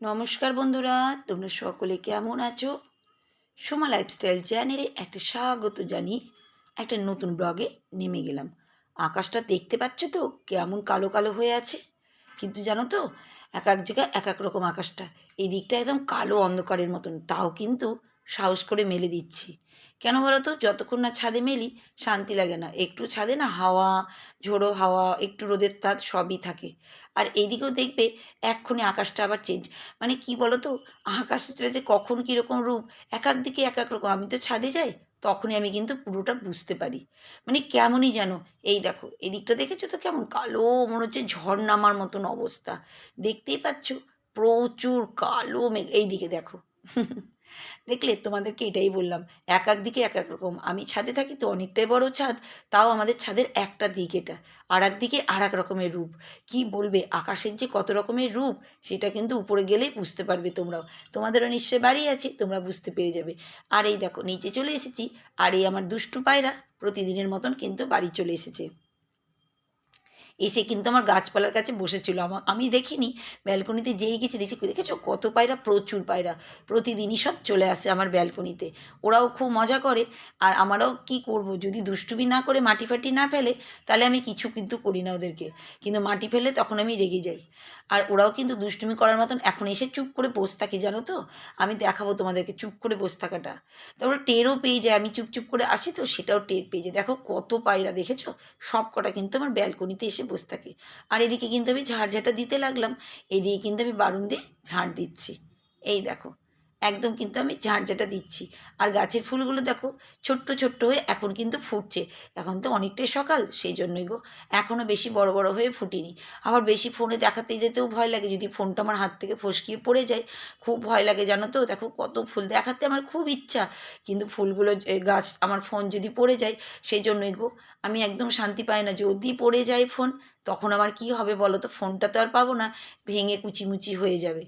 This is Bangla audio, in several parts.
নমস্কার বন্ধুরা, তোমরা সকলে কেমন আছো? সোমা লাইফস্টাইল চ্যানেলে একটা স্বাগত জানিয়ে একটা নতুন ব্লগে নেমে গেলাম। আকাশটা দেখতে পাচ্ছ তো, কেমন কালো কালো হয়ে আছে। কিন্তু জানো তো, এক এক জায়গায় এক এক রকম আকাশটা। এই দিকটা একদম কালো অন্ধকারের মতন, তাও কিন্তু সাহস করে মেলে দিচ্ছি। কেন বলো তো যতক্ষণ না ছাদে মেলি, শান্তি লাগে না। একটু ছাদে না হাওয়া, ঝোড়ো হাওয়া, একটু রোদের তার সবই থাকে। আর এইদিকেও দেখবে এক্ষুনি আকাশটা আবার চেঞ্জ মানে কি বলো তো আকাশটা যে কখন কীরকম রূপ এক এক দিকে এক এক রকম। আমি তো ছাদে যাই, তখনই আমি কিন্তু পুরোটা বুঝতে পারি। মানে কেমনই যেন। এই দেখো, এদিকটা দেখেছ তো কেমন? কালো, মনে হচ্ছে ঝড় নামার মতন অবস্থা। দেখতেই পাচ্ছ, প্রচুর কালো মেঘ। এইদিকে দেখো। দেখলে তোমাদেরকে এটাই বললাম, এক এক দিকে এক এক রকম। আমি ছাদে থাকি তো অনেকটাই বড় ছাদ, তাও আমাদের ছাদের একটা দিক এটা আর এক দিকে আর এক রকমের রূপ। কি বলবে? আকাশের যে কত রকমের রূপ, সেটা কিন্তু উপরে গেলেই বুঝতে পারবে তোমরাও। তোমাদেরও নিশ্চয় বাড়ি আছে, তোমরা বুঝতে পেরে যাবে। আর এই দেখো, নিচে চলে এসেছি, আর এই আমার দুষ্টু পায়রা প্রতিদিনের মতন কিন্তু বাড়ি চলে এসেছে। এসে কিন্তু আমার গাছপালার কাছে বসেছিল। আমার আমি দেখিনি, ব্যালকনিতে যেই গেছি, দেখছি দেখেছ? কত পায়রা, প্রচুর পায়রা। প্রতিদিনই সব চলে আসে আমার ব্যালকনিতে। ওরাও খুব মজা করে। আর আমারও কি করব? যদি দুষ্টুমি না করে মাটি ফাটি না ফেলে, তাহলে আমি কিছু কিন্তু করি না ওদেরকে। কিন্তু মাটি ফেলে তখন আমি রেগে যাই। আর ওরাও কিন্তু দুষ্টুমি করার মতন এখন এসে চুপ করে বসে থাকি, জানো তো? আমি দেখাবো তোমাদেরকে চুপ করে বসে থাকাটা। তারপরে টেরও পেয়ে যায়, আমি চুপ চুপ করে আসি তো সেটাও টের পেয়ে যায়। দেখো কত পায়রা, দেখেছ? সব কটা কিন্তু আমার ব্যালকনিতে এসে বসে থাকে। আর এদিকে কিন্তু আমি ঝাড়ঝাটা দিতে লাগলাম, এদিকে কিন্তু আমি বারুন দিয়ে ঝাড় দিচ্ছি। এই দেখো একদম কিন্তু আমি ঝাড়ঝাঁটা দিচ্ছি। আর গাছের ফুলগুলো দেখো, ছোট্ট ছোট্ট হয়ে এখন কিন্তু ফুটছে। এখন তো অনেকটাই সকাল, সেই জন্যই গো। এখনও বেশি বড় বড় হয়ে ফুটিনি। আবার বেশি ফোনে দেখাতে যেতেও ভয় লাগে। যদি ফোনটা আমার হাত থেকে ফসকিয়ে পড়ে যায়, খুব ভয় লাগে জানো তো? দেখো কত ফুল। দেখাতে আমার খুব ইচ্ছা। কিন্তু ফুলগুলো গাছ, আমার ফোন যদি পড়ে যায়, সেই জন্যই গো, আমি একদম শান্তি পাই না। যদি পড়ে যায় ফোন, তখন আমার কি হবে বলো তো? ফোনটা তো আর পাবো না। ভেঙে কুচিমুচি হয়ে যাবে।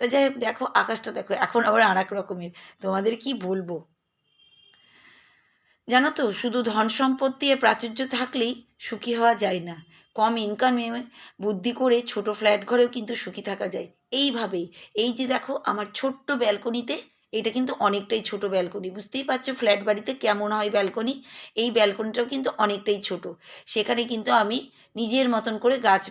তা যাই হোক, দেখো আকাশটা দেখো, এখন আবার আর এক রকমের। তোমাদের কি বলব? জানো তো, শুধু ধন সম্পত্তি এ প্রাচুর্য থাকলেই সুখী হওয়া যায় না। কম ইনকামে বুদ্ধি করে ছোট ফ্ল্যাট ঘরেও কিন্তু সুখী থাকা যায়। এইভাবেই, এই যে দেখো আমার ছোট্ট ব্যালকনিতে এটা কিন্তু অনেকটাই ছোট ব্যালকনি বুঝতেই পারছ ফ্ল্যাট বাড়িতে কেমন হয় ব্যালকনি এই ব্যালকনিটাও কিন্তু অনেকটাই ছোট। সেখানে কিন্তু আমি নিজের মতন করে গাছ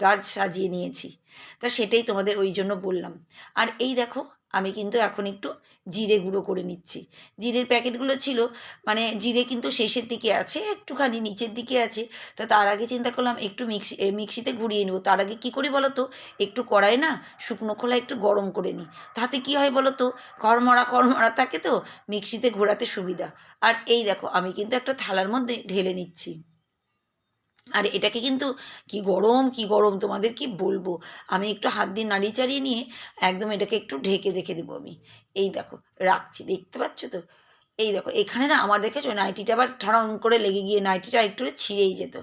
গাছ সাজিয়ে নিয়েছি। তা সেটাই তোমাদের ওই জন্য বললাম। আর এই দেখো, আমি কিন্তু এখন একটু জিরে গুঁড়ো করে নিচ্ছি। জিরের প্যাকেটগুলো ছিল মানে জিরে কিন্তু শেষের দিকে আছে, একটুখানি নিচের দিকে আছে। তা তার আগে চিন্তা করলাম একটু মিক্সি মিক্সিতে ঘুরিয়ে নেব। তার আগে কী করি বলো তো একটু কড়াই না, শুকনো খোলা একটু গরম করে নিই। তাতে কী হয় বলো তো কড়মড়া কড়মড়া থাকে তো, মিক্সিতে ঘোরাতে সুবিধা। আর এই দেখো, আমি কিন্তু একটা থালার মধ্যে ঢেলে নিচ্ছি। আর এটাকে কিন্তু কি গরম কি গরম তোমাদের কি বলব? আমি একটু হাত দিয়ে নাড়িয়ে চাড়িয়ে নিয়ে একদম এটাকে একটু ঢেকে দেখে দেবো আমি। এই দেখো, রাখছি, দেখতে পাচ্ছ তো? এই দেখো, এখানে না আমার দেখেছ নাইটিটা আবার ঠাড়ং করে লেগে গিয়ে নাইটিটা একটু ছিঁড়েই যেত।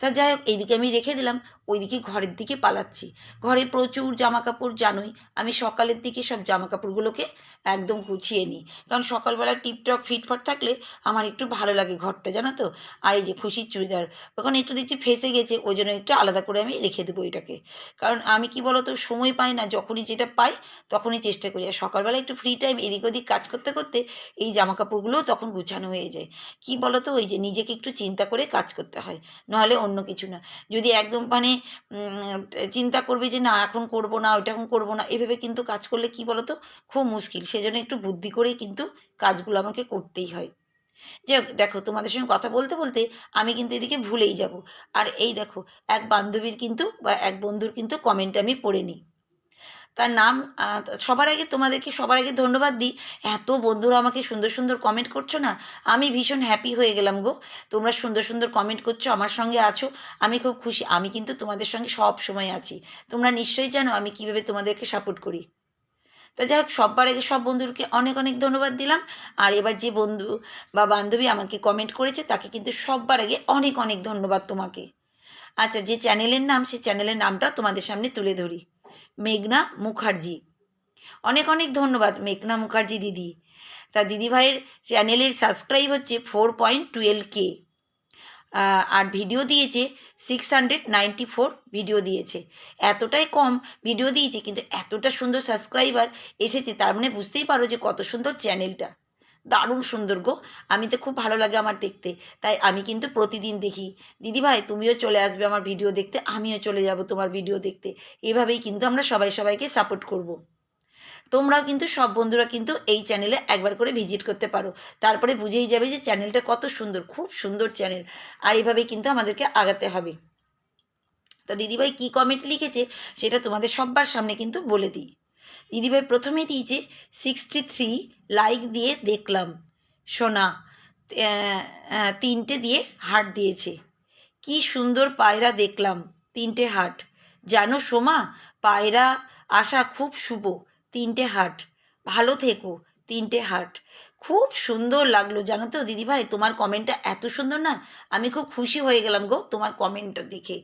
তা যাই হোক, এইদিকে আমি রেখে দিলাম। ওইদিকে ঘরের দিকে পালাচ্ছি। ঘরে প্রচুর জামা কাপড় জানোই, আমি সকালের দিকে সব জামা কাপড়গুলোকে একদম গুছিয়ে নিই। কারণ সকালবেলা টিপটপ, ফিটফাট থাকলে আমার একটু ভালো লাগে ঘরটা, জানো তো? আর এই যে খুশির চুড়িদার, ওখানে একটু দেখছি ফেসে গেছে, ওই জন্য একটু আলাদা করে আমি রেখে দেবো এটাকে। কারণ আমি কি বলো তো সময় পাই না, যখনই যেটা পাই তখনই চেষ্টা করি। আর সকালবেলা একটু ফ্রি টাইম এদিক ওদিক কাজ করতে করতে এই জামা কাপড়গুলোও তখন গুছানো হয়ে যায়। কি বলো তো ওই যে নিজেকে একটু চিন্তা করে কাজ করতে হয় নাহলে অন্য কিছু না। যদি একদম মানে উম, চিন্তা করবে যে না এখন করব না ওইটা এখন করব না। এভাবে কিন্তু কাজ করলে কি বলো তো খুব মুশকিল। সেজন্য একটু বুদ্ধি করেই কিন্তু কাজগুলো আমাকে করতেই হয়। যে দেখো তোমাদের সঙ্গে কথা বলতে বলতে আমি কিন্তু এদিকে ভুলেই যাব। আর এই দেখো এক বান্ধবীর কিন্তু বা এক বন্ধুর কিন্তু কমেন্ট আমি পড়ে নিই। তার নাম সবার আগে তোমাদেরকে সবার আগে ধন্যবাদ দিই। এত বন্ধুরা আমাকে সুন্দর সুন্দর কমেন্ট করছ না? আমি ভীষণ হ্যাপি হয়ে গেলাম গো। তোমরা সুন্দর সুন্দর কমেন্ট করছ, আমার সঙ্গে আছো। আমি খুব খুশি। আমি কিন্তু তোমাদের সঙ্গে সব সময় আছি। তোমরা নিশ্চয়ই জানো আমি কীভাবে তোমাদেরকে সাপোর্ট করি। তা যাই হোক সবার আগে সব বন্ধুকে অনেক অনেক ধন্যবাদ দিলাম। আর এবার যে বন্ধু বা বান্ধবী আমাকে কমেন্ট করেছে, তাকে কিন্তু সববার আগে অনেক অনেক ধন্যবাদ তোমাকে। আচ্ছা যে চ্যানেলের নাম, সেই চ্যানেলের নামটা তোমাদের সামনে তুলে ধরি। মেঘনা মুখার্জি। অনেক অনেক ধন্যবাদ মেঘনা মুখার্জি দিদি। তা দিদিভাইয়ের চ্যানেলের সাবস্ক্রাইব হচ্ছে ফোর পয়েন্ট টুয়েলভ কে আর ভিডিও দিয়েছে six hundred ninety four video দিয়েছে। এতটাই কম ভিডিও দিয়েছে, কিন্তু এতটা সুন্দর সাবস্ক্রাইবার এসেছে, তার মানে বুঝতেই পারো যে কত সুন্দর চ্যানেলটা দারুণ সুন্দর গো। আমি তো খুব ভালো লাগে আমার দেখতে। তাই আমি কিন্তু প্রতিদিন দেখি। দিদিভাই তুমিও চলে আসবে আমার ভিডিও দেখতে, আমিও চলে যাব তোমার ভিডিও দেখতে। এভাবেই কিন্তু আমরা সবাই সবাইকে সাপোর্ট করব। তোমরাও কিন্তু সব বন্ধুরা কিন্তু এই চ্যানেলে একবার করে ভিজিট করতে পারো। তারপরে বুঝেই যাবে যে চ্যানেলটা কত সুন্দর, খুব সুন্দর চ্যানেল আর এভাবেই কিন্তু আমাদেরকে আগাতে হবে। তো দিদিভাই কী কমেন্ট লিখেছে সেটা তোমাদের সবার সামনে কিন্তু বলে দিই। দিদিভাই প্রথমে দিয়েছে সিক্সটি থ্রি লাইক দিয়ে দেখলাম। সোনা তিনটে দিয়ে হাট দিয়েছে। কি সুন্দর পায়রা দেখলাম, তিনটে হাট। জানো সোমা, পায়রা আসা খুব শুভ, তিনটে হাট। ভালো থেকো, তিনটে হার্ট খুব সুন্দর লাগল, জানো তো? দিদিভাই, তোমার কমেন্টটা এত সুন্দর না? আমি খুব খুশি হয়ে গেলাম গো তোমার কমেন্টটা দেখে।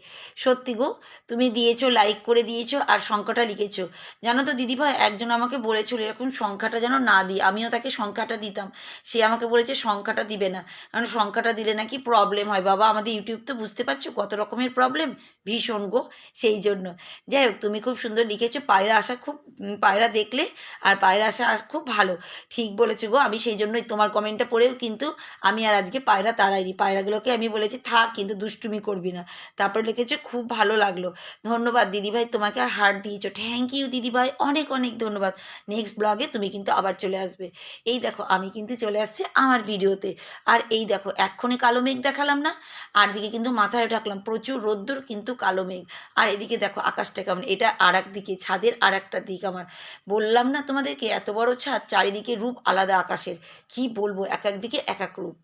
সত্যি গো, তুমি দিয়েছ লাইক করে দিয়েছ আর সংখ্যাটা লিখেছো। জানো তো দিদিভাই, একজন আমাকে বলেছিল এরকম সংখ্যাটা যেন না দিই, আমিও তাকে সংখ্যাটা দিতাম। সে আমাকে বলেছে সংখ্যাটা দিবে না। কারণ সংখ্যাটা দিলে নাকি প্রবলেম হয়। বাবা, আমাদের ইউটিউব তো বুঝতে পারছ কত রকমের প্রবলেম ভীষণ গো, সেই জন্য। যাই হোক, তুমি খুব সুন্দর লিখেছো। পায়রা আসা খুব পায়রা দেখলে আর পায়রা আসা খুব ভালো। ঠিক বলেছ গো, আমি সেই জন্যই তোমার কমেন্টটা পড়েও কিন্তু আমি আর আজকে পায়রা তাড়াইনি। পায়রাগুলোকে আমি বলেছি, থাক, কিন্তু দুষ্টুমি করবি না। তারপর লিখেছে, খুব ভালো লাগল। ধন্যবাদ দিদিভাই, তোমাকে আর হার্ট দিয়েছ। থ্যাংক ইউ দিদিভাই, অনেক অনেক ধন্যবাদ। নেক্সট ব্লগে তুমি কিন্তু আবার চলে আসবে। এই দেখো, আমি কিন্তু চলে আসছি আমার ভিডিওতে। আর এই দেখো এক্ষণে কালো মেঘ দেখালাম না, আর দিকে কিন্তু মাথায় ঢাকলাম। প্রচুর রোদ্দুর, কিন্তু কালো মেঘ। আর এদিকে দেখো, আকাশটা কেমন। এটা আর দিকে, ছাদের আর একটা দিক আমার। বললাম না তোমাদেরকে, এত বড় ছাদ, চারিদিকে রূপ আলাদা আকাশের। কি বলব? এক এক দিকে এক এক রূপ।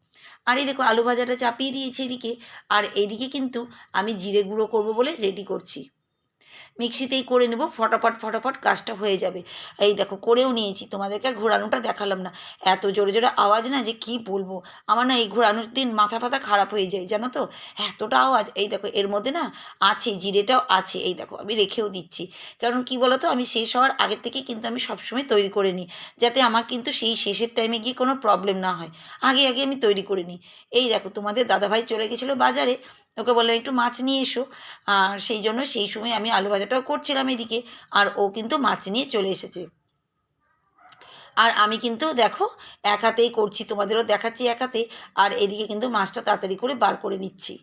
আর এই দেখো, আলু ভাজাটা চাপিয়ে দিয়েছি এদিকে। আর এইদিকে কিন্তু আমি জিরে গুঁড়ো করব বলে রেডি করছি। মিক্সিতেই করে নেব, ফটাফট ফটাফট কাজটা হয়ে যাবে। এই দেখো, করেও নিয়েছি, তোমাদেরকে আর ঘোরানোটা দেখালাম না। এত জোরে জোরে আওয়াজ না যে কি বলব? আমার না এই ঘোরানোর দিন মাথা ফাথা খারাপ হয়ে যায়, জানো তো? এতটা আওয়াজ, এই দেখো, এর মধ্যে না আছে, জিরেটাও আছে, এই দেখো, আমি রেখেও দিচ্ছি। কারণ কি বলো তো আমি শেষ হওয়ার আগের থেকে কিন্তু আমি সবসময় তৈরি করে নিই, যাতে আমার কিন্তু সেই শেষের টাইমে গিয়ে কোনো প্রবলেম না হয়। আগে আগে আমি তৈরি করে নিই। এই দেখো, তোমাদের দাদাভাই চলে গেছিল বাজারে ওকে বললাম, একটু মাছ নিয়ে এসো। আর সেই জন্য সেই সময় আমি আলু ভাজাটাও করছিলাম এদিকে, আর ও কিন্তু মাছ নিয়ে চলে এসেছে। আর আমি কিন্তু দেখো এক হাতেই করছি, তোমাদেরও দেখাচ্ছি এক হাতে, আর এদিকে কিন্তু মাছটা তাড়াতাড়ি করে বার করে নিচ্ছি।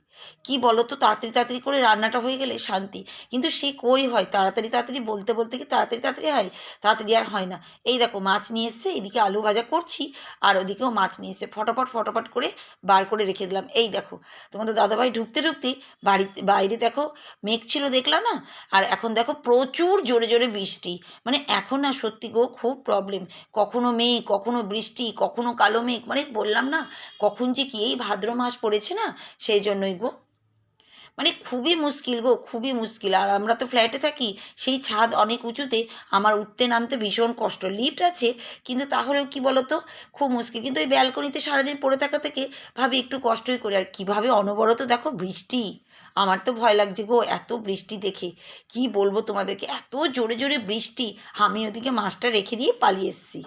কি বলো তো তাড়াতাড়ি তাড়াতাড়ি করে রান্নাটা হয়ে গেলে শান্তি। কিন্তু সে কই হয়? তাড়াতাড়ি তাড়াতাড়ি বলতে বলতে কি তাড়াতাড়ি তাড়াতাড়ি হয়? তাড়াতাড়ি আর হয় না। এই দেখো মাছ নিয়ে এসছে, এদিকে আলু ভাজা করছি, আর ওদিকেও মাছ নিয়ে এসছে ফটাফট ফটাফট করে বার করে রেখে দিলাম। এই দেখো, তোমাদের দাদাভাই ঢুকতে ঢুকতে বাড়িতে, বাইরে দেখো মেঘ ছিল দেখলাম না? আর এখন দেখো প্রচুর জোরে জোরে বৃষ্টি। মানে এখন না সত্যি গো, খুব প্রবলেম কখনো মেঘ, কখনো বৃষ্টি, কখনো কালো মেঘ মানে বললাম না, কখন যে কি এই ভাদ্র মাস পড়েছে না, সেই জন্যই গো। মানে খুবই মুশকিল গো, খুবই মুশকিল। আর আমরা তো ফ্ল্যাটে থাকি, সেই ছাদ অনেক উঁচুতে আমার উঠতে নামতে ভীষণ কষ্ট। লিফট আছে, কিন্তু তাহলেও কি বলো তো খুব মুশকিল। কিন্তু ওই ব্যালকনিতে সারাদিন পড়ে থাকা থেকে ভাবি একটু কষ্টই করি। আর কীভাবে অনবরত দেখো বৃষ্টি? আমার তো ভয় লাগছে গো, এত বৃষ্টি দেখে। কি বলব তোমাদেরকে? এত জোরে জোরে বৃষ্টি, আমি ওদিকে মাছটা রেখে দিয়ে পালিয়ে এসেছি।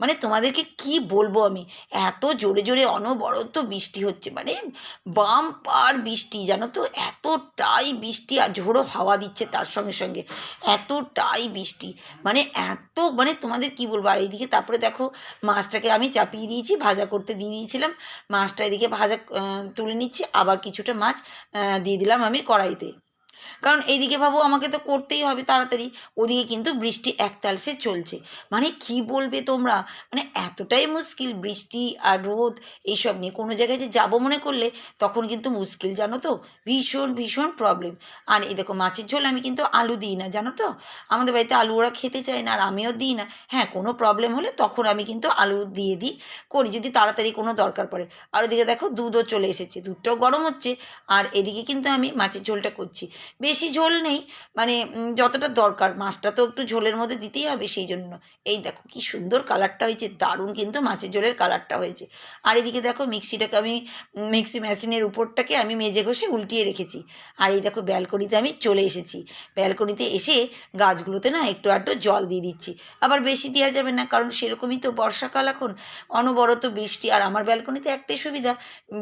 মানে তোমাদেরকে কি বলব আমি? এত জোরে জোরে অনবরত বৃষ্টি হচ্ছে মানে বাম পার বৃষ্টি, জানো তো? এতটাই বৃষ্টি আর ঝোড়ো হাওয়া দিচ্ছে তার সঙ্গে সঙ্গে, এতটাই বৃষ্টি। মানে এত মানে তোমাদের কি বলব? আর এইদিকে তারপরে দেখো মাছটাকে আমি চাপিয়ে দিয়েছি, ভাজা করতে দিয়ে দিয়েছিলাম। মাছটা এদিকে ভাজা তুলে নিচ্ছি, আবার কিছুটা মাছ দিয়ে দিলাম আমি কড়াইতে। কারণ এইদিকে ভাবো আমাকে তো করতেই হবে তাড়াতাড়ি, ওদিকে কিন্তু বৃষ্টি একতালসে চলছে। মানে কি বলবে তোমরা? মানে এতটাই মুশকিল বৃষ্টি আর রোদ এইসব নিয়ে। কোনো জায়গায় যে যাব মনে করলে তখন কিন্তু মুশকিল, জানো তো? ভীষণ ভীষণ প্রবলেম আর এই দেখো মাছের ঝোল আমি কিন্তু আলু দিই না, জানো তো? আমাদের বাড়িতে আলু ওরা খেতে চায় না আর আমিও দিই না। হ্যাঁ কোনো প্রবলেম হলে তখন আমি কিন্তু আলু দিয়ে দিই, করি যদি তাড়াতাড়ি কোনো দরকার পড়ে। আর ওদিকে দেখো দুধও চলে এসেছে, দুধটাও গরম হচ্ছে। আর এদিকে কিন্তু আমি মাছের ঝোলটা করছি। বেশি ঝোল নেই। মানে যতটা দরকার। মাছটা তো একটু ঝোলের মধ্যে দিতেই হবে সেই জন্য এই দেখো কি সুন্দর কালারটা হয়েছে। দারুণ কিন্তু মাছের ঝোলের কালারটা হয়েছে। আর এদিকে দেখো মিক্সিটাকে আমি মিক্সি মেশিনের উপরটাকে আমি মেজে ঘষে উল্টিয়ে রেখেছি। আর এই দেখো ব্যালকনিতে আমি চলে এসেছি। ব্যালকনিতে এসে গাছগুলোতে না একটু আধটু জল দিয়ে দিচ্ছি। আবার বেশি দেওয়া যাবে না, কারণ সেরকমই তো বর্ষাকাল এখন। অনবরত বৃষ্টি, আর আমার ব্যালকনিতে একটাই সুবিধা,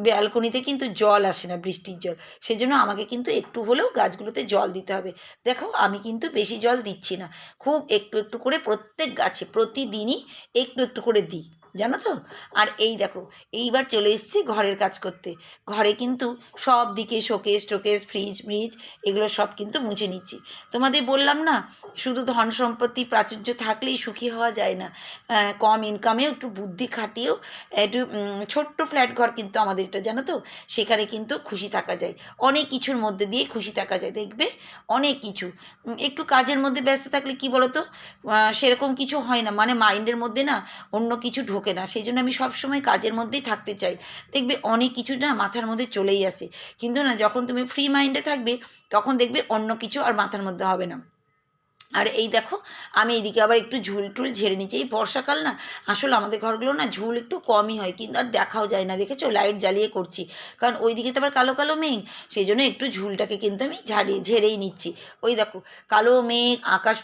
ব্যালকনিতে কিন্তু জল আসে না বৃষ্টির জল। সেজন্য আমাকে কিন্তু একটু হলেও গাছগুলোতে জল দিতে হবে। দেখো, আমি কিন্তু বেশি জল দিচ্ছি না। খুব একটু একটু করে প্রত্যেক গাছে প্রতিদিনই একটু একটু করে দিই। জানো তো? আর এই দেখো, এইবার চলে এসেছি ঘরের কাজ করতে। ঘরে কিন্তু সব দিকে শোকেস, টোকেস, ফ্রিজ ফ্রিজ এগুলো সব কিন্তু মুছে নিচ্ছি। তোমাদের বললাম না, শুধু ধন সম্পত্তি প্রাচুর্য থাকলেই সুখী হওয়া যায় না। কম ইনকামেও একটু বুদ্ধি খাটিয়েও একটু ছোট্ট ফ্ল্যাট ঘর কিন্তু আমাদের এটা জানো তো? সেখানে কিন্তু খুশি থাকা যায়। অনেক কিছুর মধ্যে দিয়ে খুশি থাকা যায়, দেখবে? অনেক কিছু। একটু কাজের মধ্যে ব্যস্ত থাকলে কি বলো তো সেরকম কিছু হয় না। মানে মাইন্ডের মধ্যে না অন্য কিছু ঢোকে না, সেই জন্য আমি সবসময় কাজের মধ্যেই থাকতে চাই। দেখবে অনেক কিছু না মাথার মধ্যে চলেই আসে। কিন্তু না, যখন তুমি ফ্রি মাইন্ডে থাকবে, তখন দেখবে অন্য কিছু আর মাথার মধ্যে হবে না। আর এই দেখো, আমি এইদিকে আবার একটু ঝুল টুল ঝেড়ে নিচ্ছি। এই বর্ষাকাল না, আসলে আমাদের ঘরগুলো না ঝুল একটু কমই হয়, কিন্তু আর দেখাও যায় না। দেখেছ? লাইট জ্বালিয়ে করছি। কারণ ওই দিকে তো আবার কালো কালো মেঘ, সেই জন্য একটু ঝুলটাকে কিন্তু আমি ঝাড়িয়ে, ঝেড়েই নিচ্ছি। ওই দেখো, কালো মেঘ, আকাশ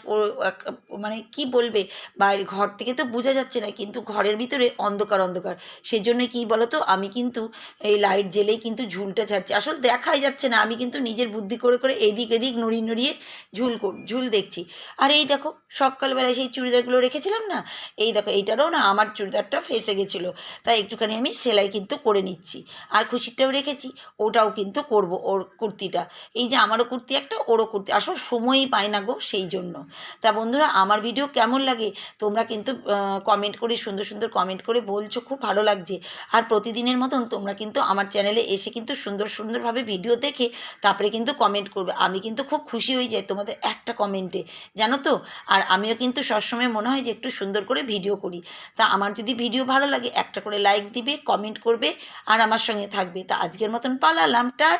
মানে কি বলবে? বাইরে ঘর থেকে তো বোঝা যাচ্ছে না, কিন্তু ঘরের ভিতরে অন্ধকার অন্ধকার। সেই জন্য কী বলো তো আমি কিন্তু এই লাইট জ্বেলেই কিন্তু ঝুলটা ছাড়ছি আসলে দেখাই যাচ্ছে না, আমি কিন্তু নিজের বুদ্ধি করে করে এদিক এদিক নড়িয়ে নড়িয়ে ঝুল ঝুল দেখছি। আর এই দেখো, সকালবেলায় সেই চুড়িদারগুলো রেখেছিলাম না, এই দেখো, এইটারও না আমার চুড়িদারটা ফেসে গেছিল, তাই একটুখানি আমি সেলাই কিন্তু করে নিচ্ছি। আর খুশিটাও রেখেছি, ওটাও কিন্তু করব, ওর কুর্তিটা। এই যে আমারও কুর্তি একটা, ওরও কুর্তি, আসল সময়ই পায় না গো সেই জন্য। তা বন্ধুরা, আমার ভিডিও কেমন লাগে, তোমরা কিন্তু কমেন্ট করে, সুন্দর সুন্দর কমেন্ট করে বলছো, খুব ভালো লাগছে। আর প্রতিদিনের মতন তোমরা কিন্তু আমার চ্যানেলে এসে কিন্তু সুন্দর সুন্দরভাবে ভিডিও দেখে, তারপরে কিন্তু কমেন্ট করবে। আমি কিন্তু খুব খুশি হয়ে যাই তোমাদের একটা কমেন্টে জানো তো? আর আমিও কিন্তু সবসময় মনে হয় যে একটু সুন্দর করে ভিডিও করি। তা আমার যদি ভিডিও ভালো লাগে, একটা করে লাইক দিবে কমেন্ট করবে, আর আমার সঙ্গে থাকবে। তা আজকের মতন পালালাম টা